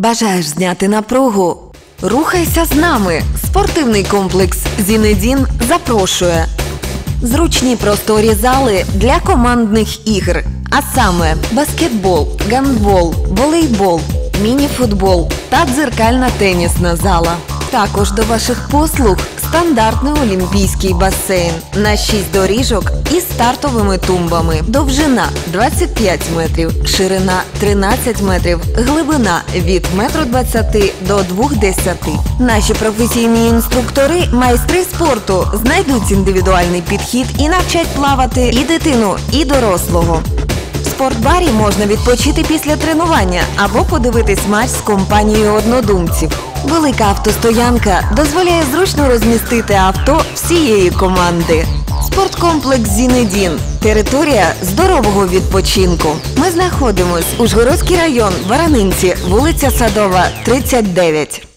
Бажаєш зняти напругу? Рухайся з нами. Спортивний комплекс Зінедін запрошує. Зручні просторі зали для командних ігр. А саме баскетбол, гандбол, волейбол, міні-футбол та дзеркальна тенісна зала. Також до ваших послуг стандартний олімпійський басейн на 6 доріжок із стартовими тумбами. Довжина 25 метрів, ширина 13 метрів, глибина від 1,20 м до 2,10 м. Наші професійні інструктори, майстри спорту, знайдуть індивідуальний підхід і навчать плавати і дитину, і дорослого. Спортбарі можна відпочити після тренування або подивитись матч з компанією однодумців. Велика автостоянка дозволяє зручно розмістити авто всієї команди. Спорткомплекс Зінедін. Територія здорового відпочинку. Ми знаходимось Ужгородський район, Варанинці, вулиця Садова, 39.